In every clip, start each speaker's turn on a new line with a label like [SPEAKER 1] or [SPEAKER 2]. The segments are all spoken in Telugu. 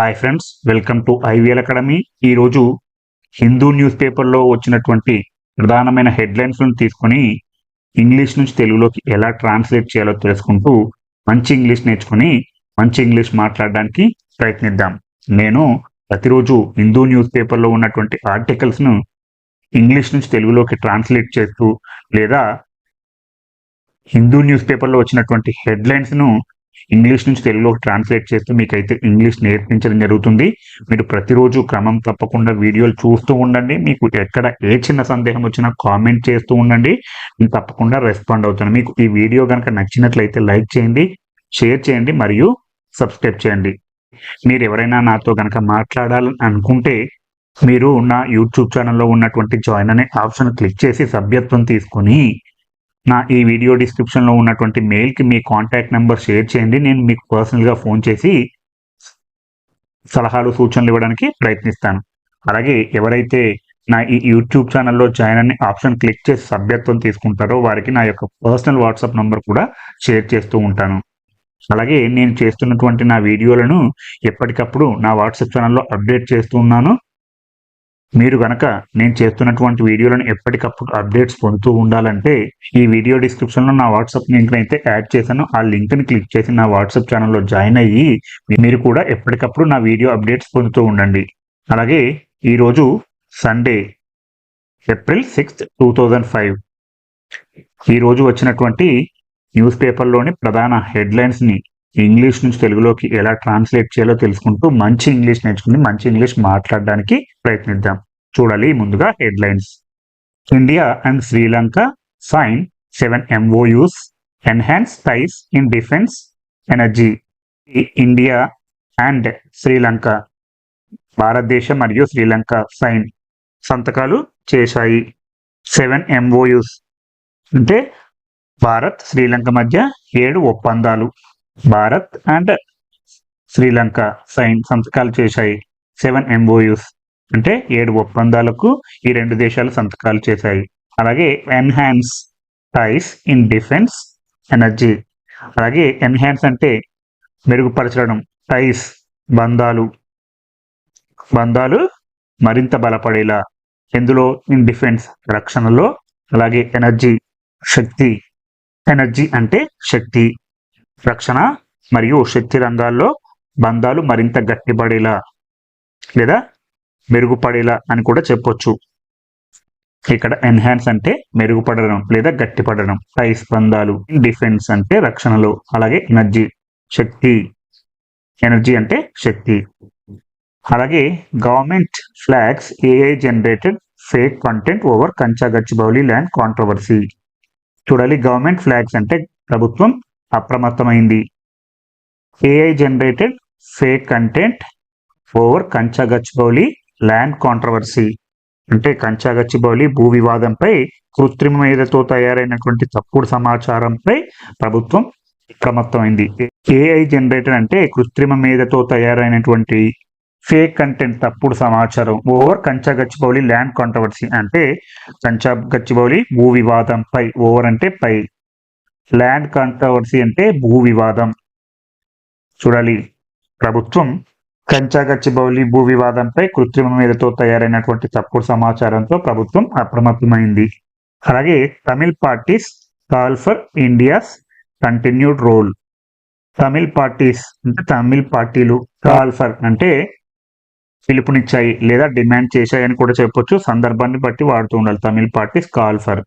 [SPEAKER 1] Hi friends welcome to IVL academy. ఈరోజు హిందూ న్యూస్ పేపర్లో వచ్చినటువంటి ప్రధానమైన హెడ్లైన్స్ను తీసుకొని ఇంగ్లీష్ నుంచి తెలుగులోకి ఎలా ట్రాన్స్లేట్ చేయాలో తెలుసుకుంటూ మంచి ఇంగ్లీష్ నేర్చుకుని మంచి ఇంగ్లీష్ మాట్లాడడానికి ప్రయత్నిద్దాం. నేను ప్రతిరోజు హిందూ న్యూస్ పేపర్లో ఉన్నటువంటి ఆర్టికల్స్ను ఇంగ్లీష్ నుంచి తెలుగులోకి ట్రాన్స్లేట్ చేస్తూ లేదా హిందూ న్యూస్ పేపర్లో వచ్చినటువంటి హెడ్లైన్స్ను ఇంగ్లీష్ నుంచి తెలుగులోకి ట్రాన్స్లేట్ చేస్తూ మీకైతే ఇంగ్లీష్ నేర్పించడం జరుగుతుంది. మీరు ప్రతిరోజు క్రమం తప్పకుండా వీడియోలు చూస్తూ ఉండండి. మీకు ఎక్కడ ఏ చిన్న సందేహం వచ్చినా కామెంట్ చేస్తూ ఉండండి. నేను తప్పకుండా రెస్పాండ్ అవుతాను. మీకు ఈ వీడియో కనుక నచ్చినట్లయితే లైక్ చేయండి షేర్ చేయండి మరియు సబ్స్క్రైబ్ చేయండి. మీరు ఎవరైనా నాతో కనుక మాట్లాడాలని అనుకుంటే మీరు నా యూట్యూబ్ ఛానల్లో ఉన్నటువంటి జాయిన్ అనే ఆప్షన్ క్లిక్ చేసి సభ్యత్వం తీసుకొని నా ఈ వీడియో డిస్క్రిప్షన్లో ఉన్నటువంటి మెయిల్కి మీ కాంటాక్ట్ నెంబర్ షేర్ చేయండి. నేను మీకు పర్సనల్గా ఫోన్ చేసి సలహాలు సూచనలు ఇవ్వడానికి ప్రయత్నిస్తాను. అలాగే ఎవరైతే నా ఈ యూట్యూబ్ ఛానల్లో జాయిన్ అనే ఆప్షన్ క్లిక్ చేసి సభ్యత్వం తీసుకుంటారో వారికి నా యొక్క పర్సనల్ వాట్సాప్ నంబర్ కూడా షేర్ చేస్తూ ఉంటాను. అలాగే నేను చేస్తున్నటువంటి నా వీడియోలను ఎప్పటికప్పుడు నా వాట్సాప్ ఛానల్లో అప్డేట్ చేస్తూ ఉన్నాను. మీరు గనక నేను చేస్తున్నటువంటి వీడియోలను ఎప్పటికప్పుడు అప్డేట్స్ పొందుతూ ఉండాలంటే ఈ వీడియో డిస్క్రిప్షన్లో నా వాట్సాప్ లింక్ని అయితే యాడ్ చేశాను. ఆ లింక్ని క్లిక్ చేసి నా వాట్సాప్ ఛానల్లో జాయిన్ అయ్యి మీరు కూడా ఎప్పటికప్పుడు నా వీడియో అప్డేట్స్ పొందుతూ ఉండండి. అలాగే ఈరోజు Sunday April sixth two thousand five. ఈరోజు వచ్చినటువంటి న్యూస్ పేపర్లోని ప్రధాన హెడ్లైన్స్ని ఇంగ్లీష్ నుంచి తెలుగులోకి ఎలా ట్రాన్స్లేట్ చేయాలో తెలుసుకుంటూ మంచి ఇంగ్లీష్ నేర్చుకుని మంచి ఇంగ్లీష్ మాట్లాడడానికి ప్రయత్నిద్దాం. చూడాలి ముందుగా headlines. India and Sri Lanka sign seven MoUs enhance ties in defence energy India and Sri Lanka భారతదేశం మరియు శ్రీలంక సైన్ సంతకాలు చేశాయి. సెవెన్ ఎంఓయూస్ అంటే భారత్ శ్రీలంక మధ్య ఏడు ఒప్పందాలు. భారత్ అండ్ శ్రీలంక సైన్ సంతకాలు చేశాయి. సెవెన్ ఎంఓయూస్ అంటే ఏడు ఒప్పందాలకు ఈ రెండు దేశాలు సంతకాలు చేశాయి. అలాగే enhance ties in defence energy అలాగే ఎన్హాన్స్ అంటే మెరుగుపరచడం టైస్ బంధాలు బంధాలు మరింత బలపడేలా. ఎందులో ఇన్ డిఫెన్స్ రక్షణలో అలాగే ఎనర్జీ శక్తి ఎనర్జీ అంటే శక్తి. రక్షణ మరియు శక్తి రంగాల్లో బంధాలు మరింత గట్టిపడేలా లేదా మెరుగుపడేలా అని కూడా చెప్పొచ్చు. ఇక్కడ ఎన్హాన్స్ అంటే మెరుగుపడడం లేదా గట్టిపడడం. టైస్ బంధాలు డిఫెన్స్ అంటే రక్షణలో అలాగే ఎనర్జీ శక్తి. ఎనర్జీ అంటే శక్తి. అలాగే government flags AI generated fake content over Kancha Gachibowli land controversy చూడాలి గవర్నమెంట్ ఫ్లాగ్స్ అంటే ప్రభుత్వం అప్రమత్తమైంది. AI generated fake content over Kancha Gachibowli land controversy అంటే కంచగచ్చిబౌలి భూ వివాదంపై కృత్రిమ మేధతో తయారైనటువంటి తప్పుడు సమాచారంపై ప్రభుత్వం అప్రమత్తమైంది. ఏఐ జనరేటెడ్ అంటే కృత్రిమ మేధతో తయారైనటువంటి ఫేక్ కంటెంట్ తప్పుడు సమాచారం ఓవర్ కంచగచ్చిబౌలి ల్యాండ్ కాంట్రవర్సీ అంటే కంచా గచ్చిబౌలి భూ వివాదంపై ఓవర్ అంటే పై. ల్యాండ్ కాంట్రవర్సీ అంటే భూ వివాదం చూడాలి. ప్రభుత్వం కంచాగచ్చిబౌలి భూ వివాదంపై కృత్రిమ మీదతో తయారైనటువంటి తప్పుడు సమాచారంతో ప్రభుత్వం అప్రమత్తమైంది. అలాగే Tamil parties call for India's continued role. Tamil parties అంటే తమిళ్ పార్టీలు కాల్ ఫర్ అంటే పిలుపునిచ్చాయి లేదా డిమాండ్ చేశాయని కూడా చెప్పొచ్చు. సందర్భాన్ని బట్టి వాడుతూ ఉండాలి. Tamil parties call for.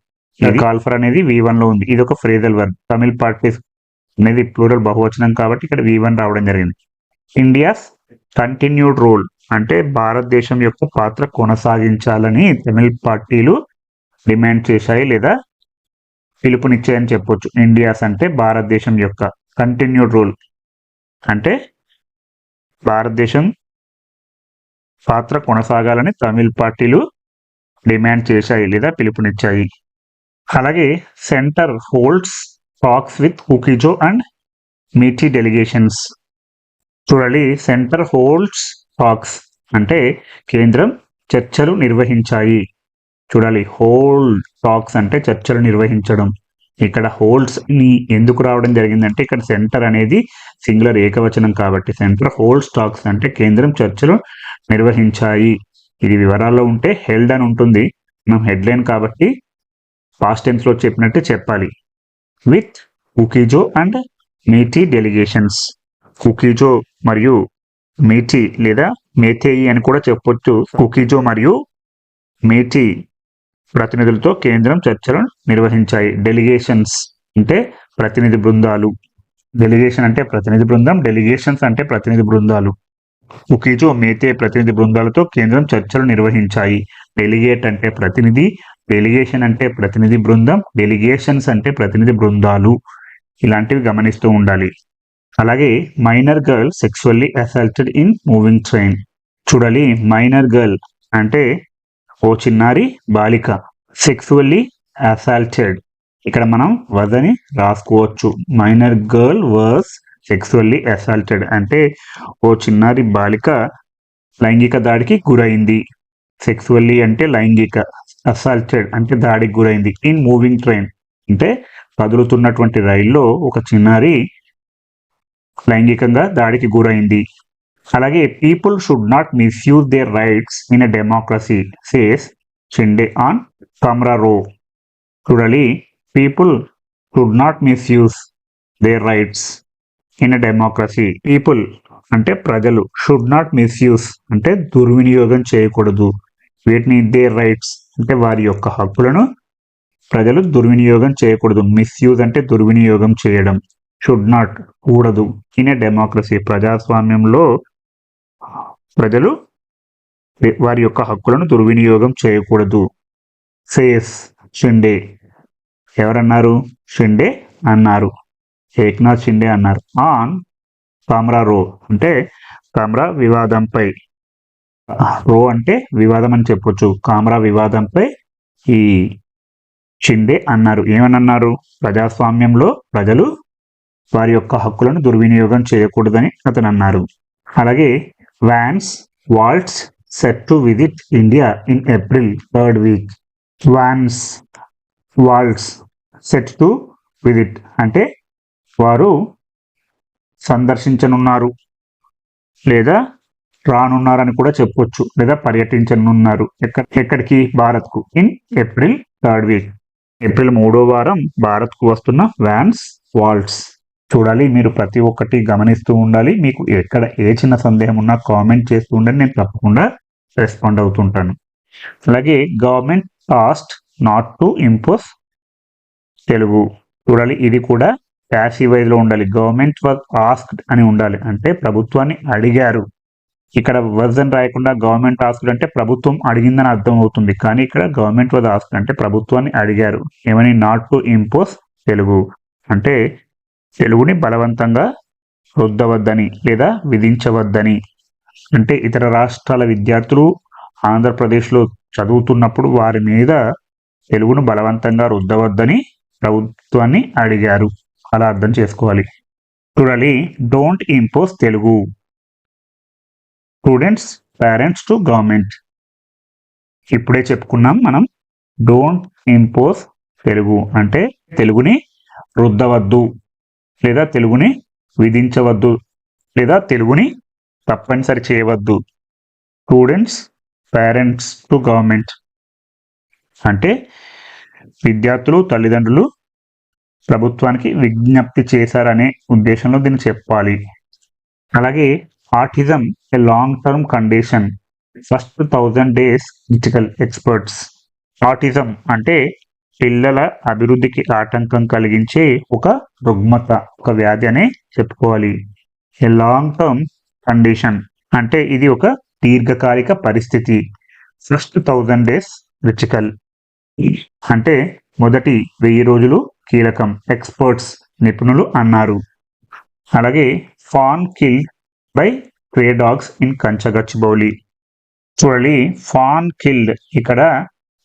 [SPEAKER 1] Call for అనేది వి వన్లో ఉంది. ఇది ఒక ఫ్రేజల్ వర్డ్ తమిళ్ పార్టీస్ అనేది ప్లూరల్ బహువచనం కాబట్టి ఇక్కడ వి వన్ రావడం జరిగింది. ఇండియాస్ కంటిన్యూడ్ రోల్ అంటే భారతదేశం యొక్క పాత్ర కొనసాగించాలని తమిళ పార్టీలు డిమాండ్ చేశాయి లేదా పిలుపునిచ్చాయని చెప్పొచ్చు. ఇండియాస్ అంటే భారతదేశం యొక్క కంటిన్యూడ్ రోల్ అంటే భారతదేశం పాత్ర కొనసాగాలని తమిళ పార్టీలు డిమాండ్ చేశాయి లేదా పిలుపునిచ్చాయి. అలాగే centre holds talks with Kuki Zo and Meitei delegations చూడాలి సెంటర్ హోల్డ్స్ టాక్స్ అంటే కేంద్రం చర్చలు నిర్వహించాయి. చూడాలి హోల్డ్ టాక్స్ అంటే చర్చలు నిర్వహించడం. ఇక్కడ హోల్డ్స్ని ఎందుకు రావడం జరిగిందంటే ఇక్కడ సెంటర్ అనేది సింగులర్ ఏకవచనం కాబట్టి సెంటర్ హోల్డ్ స్టాక్స్ అంటే కేంద్రం చర్చలు నిర్వహించాయి. ఇది వివరాల్లో ఉంటే హెల్డ్ అని ఉంటుంది. మనం హెడ్లైన్ కాబట్టి పాస్ట్ టెన్స్లో చెప్పినట్టు చెప్పాలి. With Kuki Zo and Meitei delegations Kuki Zo మరియు మేటీ లేదా మేథేయి అని కూడా చెప్పొచ్చు. కుకీజో మరియు మేటీ ప్రతినిధులతో కేంద్రం చర్చలు నిర్వహించాయి. డెలిగేషన్స్ అంటే ప్రతినిధి బృందాలు. డెలిగేషన్ అంటే ప్రతినిధి బృందం. డెలిగేషన్స్ అంటే ప్రతినిధి బృందాలు. కుకీజో మేతే ప్రతినిధి బృందాలతో కేంద్రం చర్చలు నిర్వహించాయి. డెలిగేట్ అంటే ప్రతినిధి డెలిగేషన్ అంటే ప్రతినిధి బృందం డెలిగేషన్స్ అంటే ప్రతినిధి బృందాలు ఇలాంటివి గమనిస్తూ ఉండాలి. అలాగే minor girl sexually assaulted in moving train చూడాలి మైనర్ గర్ల్ అంటే ఓ చిన్నారి బాలిక సెక్సువల్లీ అసాల్టెడ్ ఇక్కడ మనం వదని రాసుకోవచ్చు. Minor girl was sexually assaulted అంటే ఓ చిన్నారి బాలిక లైంగిక దాడికి గురైంది. సెక్సువల్లీ అంటే లైంగిక. అసాల్టెడ్ అంటే దాడికి గురైంది. ఇన్ మూవింగ్ ట్రైన్ అంటే కదులుతున్నటువంటి రైల్లో ఒక చిన్నారి లైంగికంగా దాడికి గురైంది. అలాగే people should not misuse their rights in a democracy says Shinde on Kamra row చూడాలి people should not misuse their rights in a democracy people అంటే ప్రజలు షుడ్ నాట్ మిస్యూజ్ అంటే దుర్వినియోగం చేయకూడదు. వీటిని దేర్ రైట్స్ అంటే వారి యొక్క హక్కులను ప్రజలు దుర్వినియోగం చేయకూడదు. మిస్యూజ్ అంటే దుర్వినియోగం చేయడం. షుడ్ నాట్ కూడదు. ఇన్ ఏ డెమోక్రసీ ప్రజాస్వామ్యంలో ప్రజలు వారి యొక్క హక్కులను దుర్వినియోగం చేయకూడదు. సేస్ షిండే. ఎవరన్నారు? షిండే అన్నారు. ఏక్నాథ్ షిండే అన్నారు. ఆన్ కామ్రా రో. అంటే కామ్రా వివాదంపై. రో అంటే వివాదం అని చెప్పొచ్చు. కామ్రా వివాదంపై ఈ షిండే అన్నారు. ఏమని అన్నారు ప్రజాస్వామ్యంలో ప్రజలు వారి యొక్క హక్కులను దుర్వినియోగం చేయకూడదని అతను అన్నారు అలాగే Vance Waltz set to visit India in April third week. Vance Waltz set to visit అంటే వారు సందర్శించనున్నారు లేదా రానున్నారని కూడా చెప్పొచ్చు లేదా పర్యటించనున్నారు. ఎక్కడ ఎక్కడికి? భారత్కు. In April third week. April మూడో వారం భారత్కు వస్తున్న వ్యాన్స్ వాల్ట్స్. చూడాలి మీరు ప్రతి ఒక్కటి గమనిస్తూ ఉండాలి. మీకు ఎక్కడ ఏ చిన్న సందేహం ఉన్నా కామెంట్ చేస్తూ ఉండండి. నేను తప్పకుండా రెస్పాండ్ అవుతుంటాను. అలాగే government cost not to impose Telugu. చూడాలి ఇది కూడా ప్యాసివైజ్లో ఉండాలి. గవర్నమెంట్ వాజ్ ఆస్క్డ్ అని ఉండాలి. అంటే ప్రభుత్వాన్ని అడిగారు. ఇక్కడ వర్జన్ రాయకుండా గవర్నమెంట్ ఆస్తులు అంటే ప్రభుత్వం అడిగిందని అర్థం అవుతుంది కానీ ఇక్కడ గవర్నమెంట్ వాజ్ ఆస్తులు అంటే ప్రభుత్వాన్ని అడిగారు. ఏమని? Not to impose Telugu. అంటే తెలుగుని బలవంతంగా రుద్దవద్దని లేదా విధించవద్దని. అంటే ఇతర రాష్ట్రాల విద్యార్థులు ఆంధ్రప్రదేశ్లో చదువుతున్నప్పుడు వారి మీద తెలుగును బలవంతంగా రుద్దవద్దని ప్రభుత్వాన్ని అడిగారు. అలా అర్థం చేసుకోవాలి. చూడాలి. Don't impose Telugu. Students parents to government ఇప్పుడే చెప్పుకున్నాం మనం డోంట్ ఇంపోజ్ తెలుగు అంటే తెలుగుని రుద్దవద్దు లేదా తెలుగుని విధించవద్దు లేదా తెలుగుని తప్పనిసరి చేయవద్దు. స్టూడెంట్స్ పేరెంట్స్ టు గవర్నమెంట్ అంటే విద్యార్థులు తల్లిదండ్రులు ప్రభుత్వానికి విజ్ఞప్తి చేశారనే ఉద్దేశంలో దీన్ని చెప్పాలి. అలాగే autism a long term condition. First thousand days critical experts. Autism అంటే పిల్లల అభివృద్ధికి ఆటంకం కలిగించే ఒక రుగ్మత ఒక వ్యాధి అనే చెప్పుకోవాలి. ఏ లాంగ్ టర్మ్ కండిషన్ అంటే ఇది ఒక దీర్ఘకాలిక పరిస్థితి. First thousand days critical. అంటే మొదటి వెయ్యి రోజులు కీలకం ఎక్స్పర్ట్స్ నిపుణులు అన్నారు. అలాగే ఫాన్ కిల్ బై క్రే డాగ్స్ ఇన్ కంచగచ్చిబౌలి చూడాలి ఫాన్ కిల్డ్ ఇక్కడ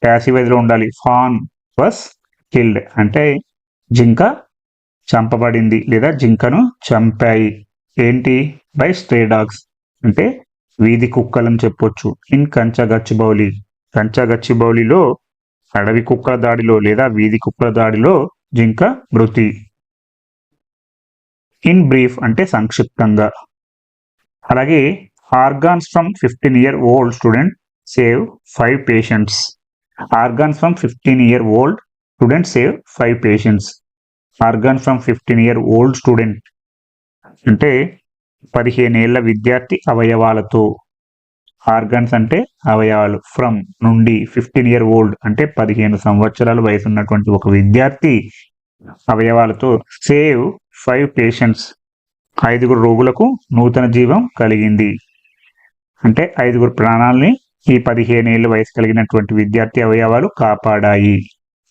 [SPEAKER 1] ప్యాసివైజ్లో ఉండాలి. ఫాన్ వాస్ కిల్డ్ అంటే జింక చంపబడింది లేదా జింకను చంపాయి. ఏంటి? బై స్ట్రే డాగ్స్ అంటే వీధి కుక్కలని చెప్పొచ్చు. ఇన్ కంచగచ్చిబౌలి కంచగచ్చిబౌలిలో అడవి కుక్కల దాడిలో లేదా వీధి కుక్కల దాడిలో జింక మృతి. ఇన్ బ్రీఫ్ అంటే సంక్షిప్తంగా. అలాగే organs from fifteen year old student save five patients. Organs from fifteen year old student save five patients. Organs from fifteen year old student అంటే పదిహేనేళ్ళ విద్యార్థి అవయవాలతో. ఆర్గాన్స్ అంటే అవయవాలు ఫ్రమ్ నుండి ఫిఫ్టీన్ ఇయర్ ఓల్డ్ అంటే పదిహేను సంవత్సరాల వయసు ఉన్నటువంటి ఒక విద్యార్థి అవయవాలతో సేవ్ ఫైవ్ పేషెంట్స్. ఐదుగురు రోగులకు నూతన జీవం కలిగింది. అంటే ఐదుగురు ప్రాణాలని ఈ పదిహేను ఏళ్ళ వయసు కలిగినటువంటి విద్యార్థి అవయవాలు కాపాడాయి.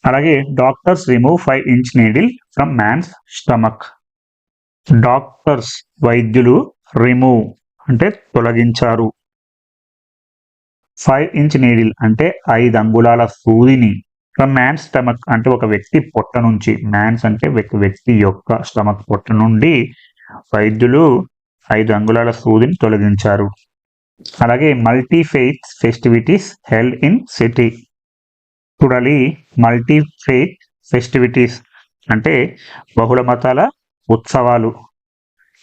[SPEAKER 1] అలాగే doctors remove five inch needle from man's stomach. Doctors వైద్యులు రిమూవ్ అంటే తొలగించారు. ఫైవ్ ఇంచ్ నీడిల్ అంటే ఐదు అంగుళాల సూదిని ఫ్రమ్ మ్యాన్ స్టమక్ అంటే ఒక వ్యక్తి పొట్ట నుంచి మ్యాన్స్ అంటే వ్యక్తి యొక్క స్టమక్ పొట్ట నుండి వైద్యులు ఐదు అంగుళాల సూదిని తొలగించారు. అలాగే multi faith festivities held in city. చూడాలి మల్టీ ఫెయిత్ ఫెస్టివిటీస్ అంటే బహుళ మతాల ఉత్సవాలు.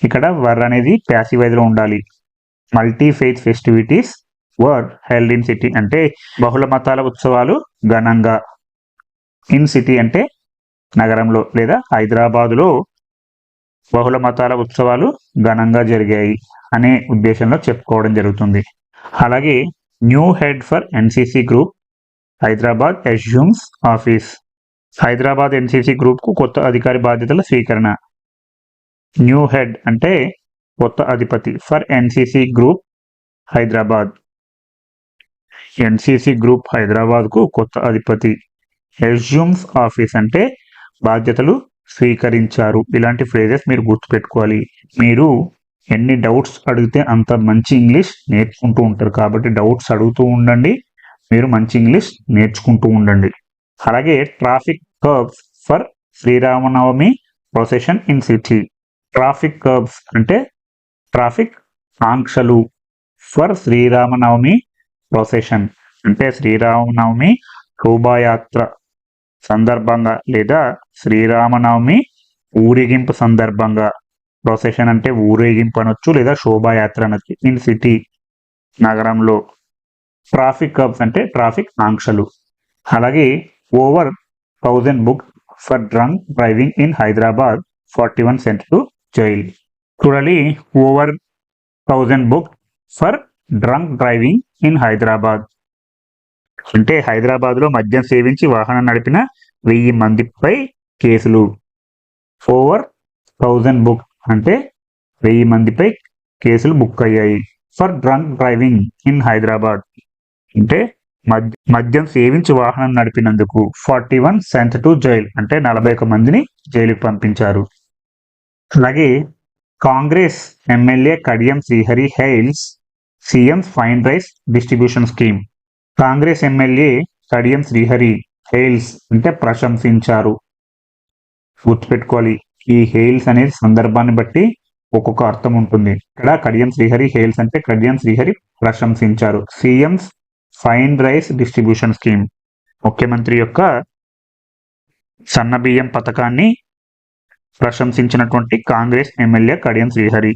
[SPEAKER 1] ఇక్కడ వర్ అనేది ప్యాసివైజ్లో ఉండాలి. Multi faith festivities were held in city అంటే బహుళ మతాల ఉత్సవాలు ఘనంగా. ఇన్ సిటీ అంటే నగరంలో లేదా హైదరాబాదులో బహుళ మతాల ఉత్సవాలు ఘనంగా జరిగాయి అనే ఉద్దేశంలో చెప్పుకోవడం జరుగుతుంది. అలాగే new head for NCC group Hyderabad assumes office. Hyderabad NCC గ్రూప్కు కొత్త అధికారి బాధ్యతల స్వీకరణ. న్యూ హెడ్ అంటే కొత్త అధిపతి for NCC group Hyderabad. NCC group హైదరాబాద్కు కొత్త అధిపతి. ఎస్యూమ్స్ ఆఫీస్ అంటే బాధ్యతలు స్వీకరించారు. ఇలాంటి ఫ్రేజెస్ మీరు గుర్తుపెట్టుకోవాలి. మీరు ఎన్ని డౌట్స్ అడిగితే అంత మంచి ఇంగ్లీష్ నేర్చుకుంటూ ఉంటారు. కాబట్టి డౌట్స్ అడుగుతూ ఉండండి. మీరు మంచి ఇంగ్లీష్ నేర్చుకుంటూ ఉండండి. అలాగే traffic curbs for Sriramanavami procession in city traffic curbs అంటే ట్రాఫిక్ ఆంక్షలు ఫర్ శ్రీరామనవమి ప్రొసెషన్ అంటే శ్రీరామనవమి శోభాయాత్ర సందర్భంగా లేదా శ్రీరామనవమి ఊరేగింపు సందర్భంగా. ప్రొసెషన్ అంటే ఊరేగింపు అనొచ్చు లేదా శోభాయాత్ర అనొచ్చు. ఇన్ సిటీ నగరంలో ట్రాఫిక్ కబ్స్ అంటే ట్రాఫిక్ ఆంక్షలు అలాగే over thousand book for drunk driving in Hyderabad forty one sent to jail చూడాలి over thousand book for drunk driving in Hyderabad అంటే హైదరాబాద్లో మద్యం సేవించి వాహనం నడిపిన వెయ్యి మందిపై కేసులు. ఓవర్ థౌజండ్ బుక్ అంటే వెయ్యి మందిపై కేసులు బుక్ అయ్యాయి. For drunk driving in Hyderabad. అంటే మద్యం సేవించి వాహనం నడిపినందుకు forty one sent to jail అంటే నలభై ఒక మందిని జైలుకు పంపించారు. అలాగే Congress MLA Kadiyam Srihari hails CM fine rice distribution scheme. Congress MLA Kadiyam Srihari hails అంటే ప్రశంసించారు. గుర్తుపెట్టుకోవాలి ఈ హెయిల్స్ అనేది సందర్భాన్ని బట్టి ఒక్కొక్క అర్థం ఉంటుంది. ఇక్కడ కడియం శ్రీహరి హెయిల్స్ అంటే కడియం శ్రీహరి ప్రశంసించారు. CM's fine rice distribution scheme. ముఖ్యమంత్రి యొక్క సన్నబియ్యం పథకాన్ని ప్రశంసించినటువంటి కాంగ్రెస్ ఎమ్మెల్యే కడియం శ్రీహరి.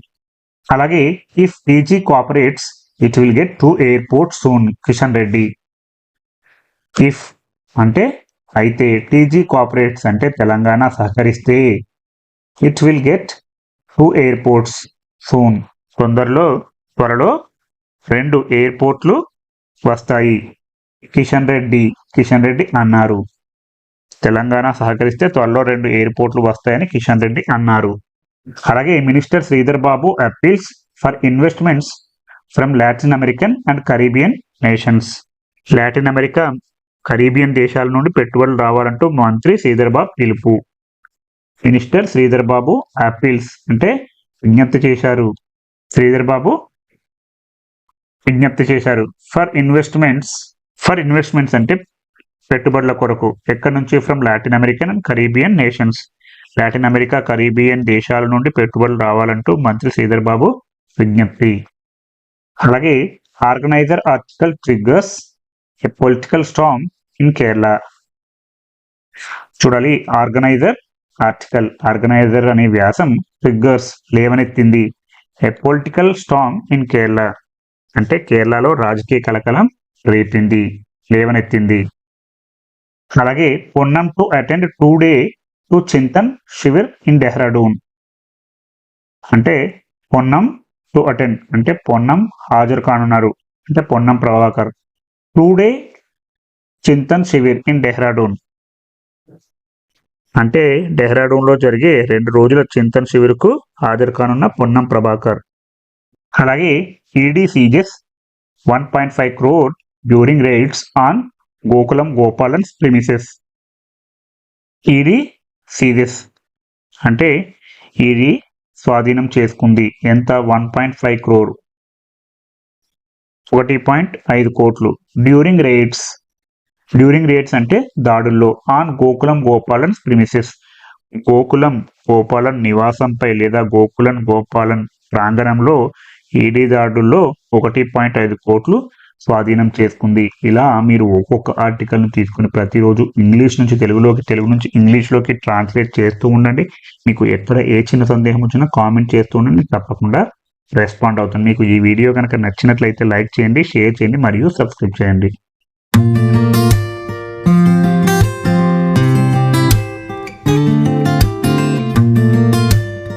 [SPEAKER 1] అలాగే ఈ TG cooperates it will get two airport soon Kishan Reddy if అంటే అయితే టీజీ కోఆపరేట్స్ అంటే తెలంగాణ సహకరిస్తే it will get two airports soon తొందరలో త్వరలో రెండు ఎయిర్పోర్ట్లు వస్తాయి. కిషన్ రెడ్డి కిషన్ రెడ్డి అన్నారు. తెలంగాణ సహకరిస్తే త్వరలో రెండు ఎయిర్పోర్ట్లు వస్తాయని కిషన్ రెడ్డి అన్నారు. అలాగే minister Sridhar Babu appeals for investments from Latin American and Caribbean nations Latin America Caribbean దేశాల నుండి పెట్టుబడులు రావాలంటూ మంత్రి శ్రీధర్బాబు పిలుపు. మినిస్టర్ శ్రీధర్ బాబు అంటే విజ్ఞప్తి చేశారు. శ్రీధర్ బాబు విజ్ఞప్తి చేశారు. ఫర్ ఇన్వెస్ట్మెంట్స్ ఫర్ ఇన్వెస్ట్మెంట్స్ అంటే పెట్టుబడుల కొరకు. ఎక్కడి నుంచి? From Latin American and Caribbean nations Latin America Caribbean దేశాల నుండి పెట్టుబడులు రావాలంటూ మంత్రి శ్రీధర్బాబు విజ్ఞప్తి. అలాగే Organiser article triggers a political storm in Kerala. చూడాలి ఆర్గనైజర్ ఆర్టికల్ ఆర్గనైజర్ అనే వ్యాసం triggers లేవనెత్తింది. A political storm in Kerala? అంటే కేరళలో రాజకీయ కలకలం రేపింది లేవనెత్తింది. అలాగే Ponnam to attend two day Chintan Shivir in Dehradun. అంటే పొన్నం టు అటెండ్ అంటే పొన్నం హాజరు కానున్నారు. అంటే Ponnam Prabhakar. Two day Chintan Shivir in Dehradun అంటే డెహ్రాడూన్లో జరిగే రెండు రోజుల చింతన్ శివిర్కు హాజరు కానున్న పొన్నం ప్రభాకర్. అలాగే ED seizes one point five crore during raids on Gokulam Gopalan's premises ED seizes అంటే ఈడీ స్వాధీనం చేసుకుంది. ఎంత? వన్ పాయింట్ ఫైవ్ క్రోర్ ఒకటి పాయింట్ ఐదు కోట్లు. డ్యూరింగ్ రేట్స్ డ్యూరింగ్ రేట్స్ అంటే దాడుల్లో. ఆన్ గోకులం గోపాలన్ ప్రిమిసెస్ గోకులం గోపాలన్ నివాసంపై లేదా గోకులం గోపాలన్ ప్రాంగణంలో ఈడీ దాడుల్లో ఒకటి పాయింట్ ఐదు కోట్లు. స్వాధీనం చేసుకుంది. ఇలా మీరు ఒక్కొక్క ఆర్టికల్ని తీసుకుని ప్రతిరోజు ఇంగ్లీష్ నుంచి తెలుగులోకి తెలుగు నుంచి ఇంగ్లీష్లోకి ట్రాన్స్లేట్ చేస్తూ ఉండండి. మీకు ఎక్కడ ఏ చిన్న సందేహం వచ్చినా కామెంట్ చేస్తూ ఉండండి. తప్పకుండా రెస్పాండ్ అవుతుంది. మీకు ఈ వీడియో కనుక నచ్చినట్లయితే లైక్ చేయండి షేర్ చేయండి మరియు సబ్స్క్రైబ్ చేయండి.